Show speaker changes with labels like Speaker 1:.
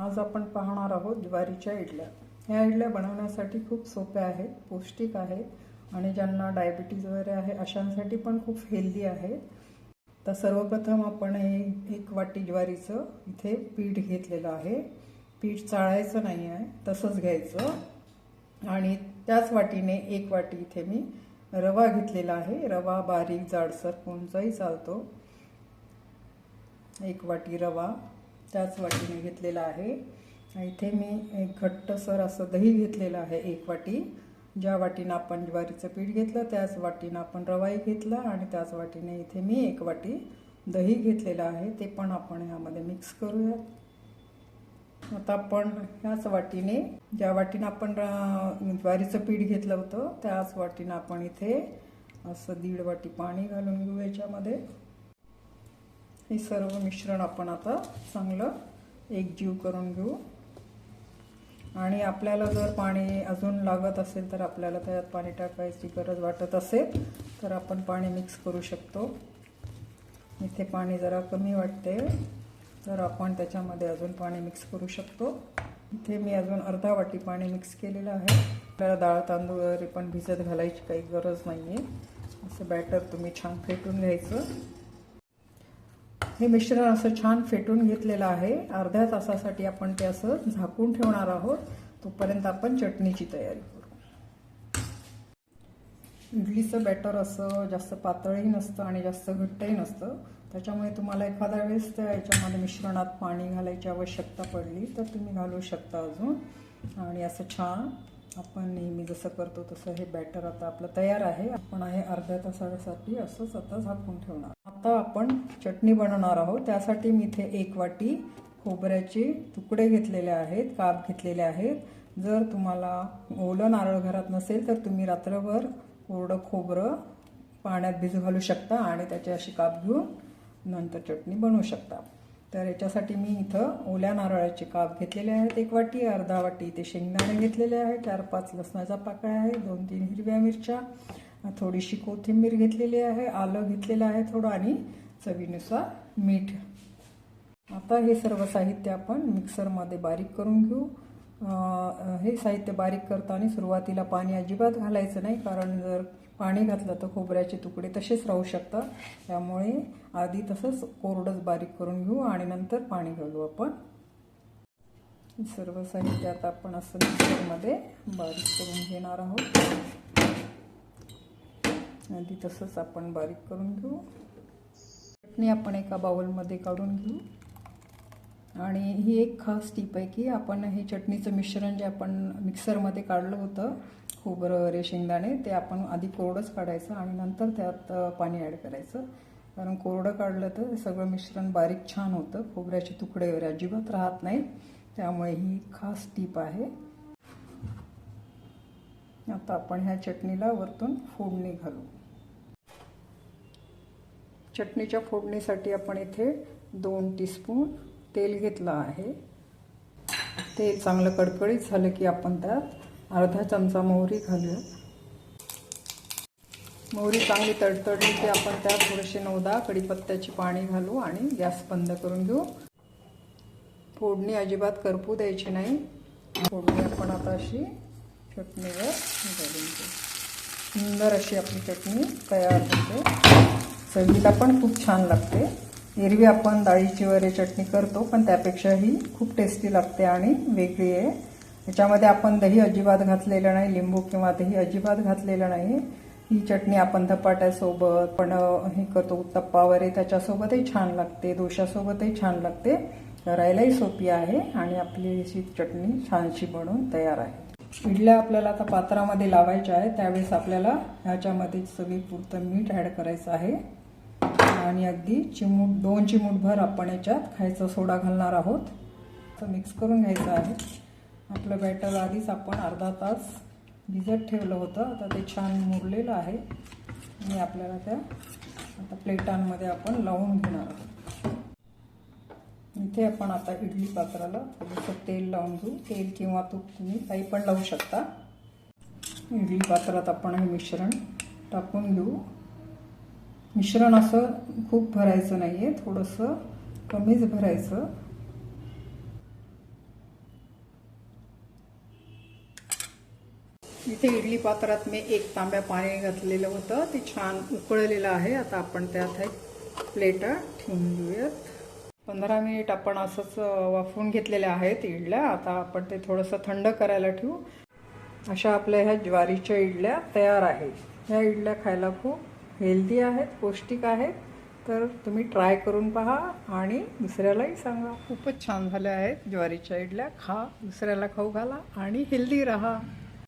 Speaker 1: आज आपण पाहणार आहोत ज्वारीच्या इडल्या. ह्या इडल्या बनवण्यासाठी खूप सोप्या आहेत पौष्टिक आहेत आणि ज्यांना डायबिटीज वगैरे आहे अशांसाठी पण खूप हेल्दी आहेत. तर सर्वप्रथम आपण हे एक वाटी ज्वारीचं इथे पीठ घेतलेलं आहे. पीठ चाळायचं नाही आहे तसंच घ्यायचं. आणि त्याच वाटीने एक वाटी इथे मी रवा घेतलेला आहे. रवा बारीक जाडसर कोणचाही चालतो. एक वाटी रवा. त्याच वाटीने घेतलेला आहे. इथे मी एक घट्टसर असं दही घेतलेलं आहे एक वाटी. ज्या वाटीनं आपण ज्वारीचं पीठ घेतलं त्याच वाटीनं आपण रवाही घेतला आणि त्याच वाटीने इथे मी एक वाटी दही घेतलेलं आहे. ते पण आपण यामध्ये मिक्स करूयात. आता आपण ह्याच वाटीने ज्या वाटीनं आपण ज्वारीचं पीठ घेतलं होतं त्याच वाटीनं आपण इथे असं दीड वाटी पाणी घालून घेऊ याच्यामध्ये. हे सर्व मिश्रण आपण आता चांगलं एकजीव करून घेऊ. आणि आपल्याला जर पाणी अजून लागत असेल तर आपल्याला त्यात पाणी टाकायची गरज वाटत असेल तर आपण पाणी मिक्स करू शकतो. इथे पाणी जरा कमी वाटते तर आपण त्याच्यामध्ये अजून पाणी मिक्स करू शकतो. इथे मी अजून अर्धा वाटी पाणी मिक्स केलेलं आहे. आपल्याला डाळ तांदूळ वगैरे पण भिजत घालायची काही गरज नाही आहे असं बॅटर तुम्ही छान फेटून घ्यायचं. हे मिश्रण असं छान फेटून घेतलेलं आहे. अर्ध्या तासासाठी आपण ते असं झाकून ठेवणार आहोत. तोपर्यंत आपण चटणीची तयारी करू. इडलीचं बॅटर असं जास्त पातळही नसतं आणि जास्त घट्टही नसतं. त्याच्यामुळे तुम्हाला एखाद्या वेळेस त्या याच्यामध्ये मिश्रणात पाणी घालायची आवश्यकता पडली तर तुम्ही घालू शकता अजून. आणि असं छान आपण नेहमी जसं करतो तसं हे बॅटर आता आपलं तयार आहे. आपण आहे अर्ध्या तासासाठी असंच आता झाकून ठेवणार. आता आपण चटणी बनवणार आहोत. त्यासाठी मी इथे एक वाटी खोबऱ्याचे तुकडे घेतलेले आहेत काप घेतलेले आहेत. जर तुम्हाला ओलं नारळ घरात नसेल तर तुम्ही रात्रभर कोरडं खोबरं पाण्यात भिजू घालू शकता आणि त्याची अशी काप घेऊन नंतर चटणी बनवू शकता. तर याच्यासाठी मी इथं ओल्या नारळाचे काप घेतलेले आहेत एक वाटी अर्धा वाटी इथे शेंगदाणे घेतलेले आहे चार पाच लसणाचा पाकळ्या आहे दोन तीन हिरव्या मिरच्या थोडीशी कोथिंबीर घेतलेली आहे आलं घेतलेलं आहे थोडं आणि चवीनुसार मीठ. आता हे सर्व साहित्य आपण मिक्सरमध्ये बारीक करून घेऊ. हे साहित्य बारीक करताना सुरुवातीला पाणी अजिबात घालायचं नाही कारण जर पाणी घातलं तर खोबऱ्याचे तुकडे तसेच राहू शकतात. त्यामुळे आधी तसंच कोरडंच बारीक करून घेऊ आणि नंतर पाणी घालू आपण. सर्व साहित्य आता आपण असं मिक्सरमध्ये बारीक करून घेणार आहोत. आधी तसंच आपण बारीक करून घेऊ. चटणी आपण एका बाउलमध्ये काढून घेऊ. आणि ही एक खास टीप आहे की आपण हे चटणीचं मिश्रण जे आपण मिक्सरमध्ये काढलं होतं खोबरं वगैरे शेंगदाणे ते आपण आधी कोरडंच काढायचं आणि नंतर त्यात पाणी ॲड करायचं. कारण कोरडं काढलं तर सगळं मिश्रण बारीक छान होतं. खोबऱ्याचे तुकडे वगैरे अजिबात राहत नाही त्यामुळे ही खास टीप आहे. आता आपण ह्या चटणीला वरतून फोडणी घालू. चटणीच्या फोडणीसाठी आपण इथे दोन टीस्पून तेल घेतलं आहे. तेल चांगलं कडकडीत झालं की आपण त्यात अर्धा चमचा मोहरी घालूया. मोहरी चांगली तडतडली की आपण त्यात थोडेसे नवदा कढीपत्त्याची पाणी घालू आणि गॅस बंद करून घेऊ. फोडणी अजिबात करपू द्यायची नाही. फोडणी आपण आता अशी चटणीवर घालून घेऊ. सुंदर अशी आपली चटणी तयार होते. चवीला पण खूप छान लागते. एरवी आपण डाळीची वगैरे चटणी करतो पण त्यापेक्षा ही खूप टेस्टी लागते आणि वेगळी आहे. याच्यामध्ये आपण दही अजिबात घातलेलं नाही लिंबू किंवा दही अजिबात घातलेलं नाही. ही चटणी आपण धपाट्यासोबत पण हे करतो उत्तप्पा वगैरे त्याच्यासोबतही छान लागते दोशासोबतही छान लागते. करायलाही सोपी आहे आणि आपली अशी चटणी छानशी बनवून तयार आहे. इडल्या आपल्याला आता पात्रामध्ये लावायच्या आहे त्यावेळेस आपल्याला ह्याच्यामध्ये सगळीपुरतं मीठ ॲड करायचं आहे. आणि अगदी चिमूट दोन चिमूटभर आपण याच्यात खायचा सोडा घालणार आहोत. तर मिक्स करून घ्यायचं आहे. आपलं बॅटर आधीच आपण अर्धा तास भिजत ठेवलं होतं. आता ते छान मुरलेलं आहे. आणि आपल्याला त्या आता प्लेटांमध्ये आपण लावून घेणार आहोत. इथे आपण आता इडली पात्राला थोडंसं तेल लावून घेऊ. तेल किंवा तूप तुम्ही काही पण लावू शकता. इडली पात्रात आपण हे मिश्रण टाकून घेऊ. मिश्रण असं खूप भरायचं नाही आहे थोडंसं कमीच भरायचं. इथे इडली पात्रात मी एक तांब्या पाणी घातलेलं होतं. ते छान उकळलेलं आहे. आता आपण त्यात एक प्लेट ठेवून देऊयात. पंधरा मिनिट आपण असंच वाफवून घेतलेले आहेत इडल्या. आता आपण ते थोडंसं थंड करायला ठेवू. अशा आपल्या ह्या ज्वारीच्या इडल्या तयार आहेत. ह्या इडल्या खायला खूप हेल्दी आहेत पौष्टिक आहेत. तर तुम्ही ट्राय करून पहा आणि दुसऱ्यालाही सांगा. खूपच छान झाल्या आहेत ज्वारीच्या इडल्या. खा दुसऱ्याला खाऊ घाला आणि हेल्दी राहा.